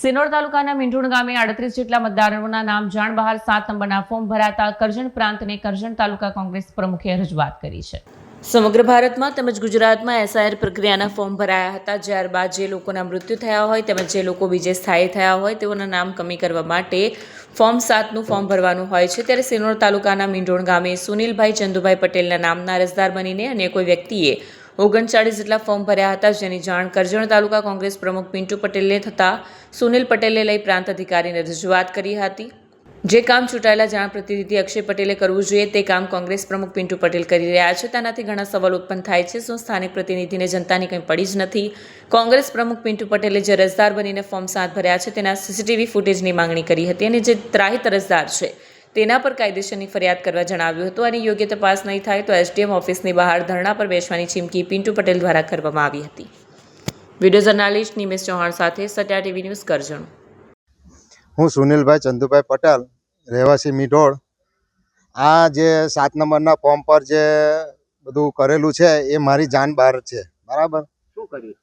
સિનોર તાલુકાના મીંઢુણ ગામે આડત્રીસ જેટલા મતદારોના નામ જાણ બહાર સાત નંબરના ફોર્મ ભરાતા કરજણ પ્રાંતને કરજણ તાલુકા કોંગ્રેસ પ્રમુખે રજૂઆત કરી છે. સમગ્ર ભારતમાં તેમજ ગુજરાતમાં એસઆઈઆર પ્રક્રિયાના ફોર્મ ભરાયા હતા. ત્યારબાદ જે લોકોના મૃત્યુ થયા હોય તેમજ જે લોકો બીજે સ્થાયી થયા હોય તેઓના નામ કમી કરવા માટે ફોર્મ સાતનું ફોર્મ ભરવાનું હોય છે. ત્યારે સિનોર તાલુકાના મીંઢોણ ગામે સુનિલભાઈ ચંદુભાઈ પટેલના નામના અરજદાર બનીને અન્ય કોઈ વ્યક્તિએ ઓગણચાળીસ જેટલા ફોર્મ ભર્યા હતા, જેની જાણ કરજણ તાલુકા કોંગ્રેસ પ્રમુખ પિન્ટુ પટેલને થતાં સુનિલ પટેલે લઈ પ્રાંત અધિકારીને રજૂઆત કરી હતી. જે કામ ચૂંટાયેલા જાણ પ્રતિનિધિ અક્ષય પટેલે કરવું જોઈએ, તે કામ કોંગ્રેસ પ્રમુખ પિન્ટુ પટેલ કરી રહ્યા છે. તેનાથી ઘણા સવાલ ઉત્પન્ન થાય છે. શું સ્થાનિક પ્રતિનિધિને જનતાની કંઈ પડી જ નથી? કોંગ્રેસ પ્રમુખ પિન્ટુ પટેલે જે અરજદાર બનીને ફોર્મ સાત ભર્યા છે, તેના સીસીટીવી ફૂટેજની માંગણી કરી હતી અને જે ત્રાહિત અરજદાર છે તેના પર કાયદેસરની ફરિયાદ કરવા જણાવ્યું હતું અને યોગ્ય તપાસ નહીં થાય તો એસડીએમ ઓફિસની બહાર ધરણા પર બેસવાની ચીમકી પિન્ટુ પટેલ દ્વારા કરવામાં આવી હતી. વીડિયો જર્નાલિસ્ટ નિમેશ ચૌહાણ સાથે સત્યા ટીવી ન્યૂઝ કરજણ. હું સુનિલભાઈ ચંદુભાઈ પટેલ રહેવાસી મીઢોળ. આ જે સાત નંબરના ફોર્મ પર જે બધું કરેલું છે એ મારી જાન બહાર છે. બરાબર? શું કર્યું?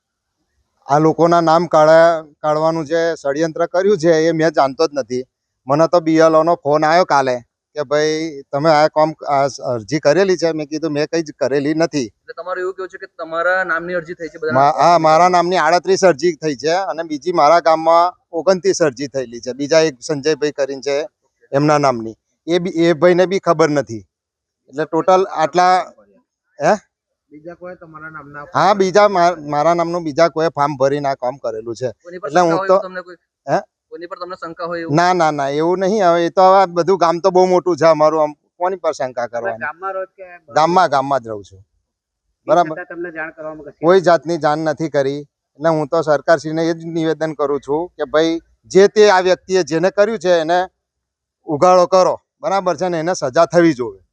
આ લોકોના નામ કાઢા કાઢવાનું જે ષડયંત્ર કર્યું છે એ મેં જાણતો જ નથી. મને તો બીએલઓનો ફોન આવ્યો કાલે કે ભાઈ તમે આ કોમ આ અરજી કરેલી છે? મેં કીધું મેં કઈ કરેલી નથી. તમારું એવું કેવું છે કે તમારા નામની અરજી થઈ છે હા મારા નામની આડત્રીસ અરજી થઈ છે અને બીજી મારા ગામમાં ઓગણત્રીસ અરજી થયેલી છે. બીજા એક સંજયભાઈ કરીને છે એમના નામની. એ બી એ ભાઈને બી ખબર નથી. એટલે ટોટલ આટલા હે? બીજા કોઈ તમારા નામના હા બીજા મારા નામનું બીજા કોઈ ફોર્મ ભરીને આ કામ કરેલું છે. એટલે હું તો- તમને હે? કોની પર તમને શંકા હોય એવું? ના ના ના એવું નહીં. હવે એ તો હવે આ બધું ગામ તો બહુ મોટું છે. અમારું આમ કોની પર શંકા કરવાની? ગામમાં રહો કે ગામમાં ગામમાં જ રહું છું. બરાબર. તમને જાણ કરવામાં કશી કોઈ જાતની જાણ નથી કરી. એટલે હું તો સરકારશ્રીને એ જ નિવેદન કરું છું કે ભાઈ જે તે આ વ્યક્તિએ જેને કર્યું છે એને ઉઘાડો કરો. બરાબર છે ને? એને સજા થવી જોઈએ.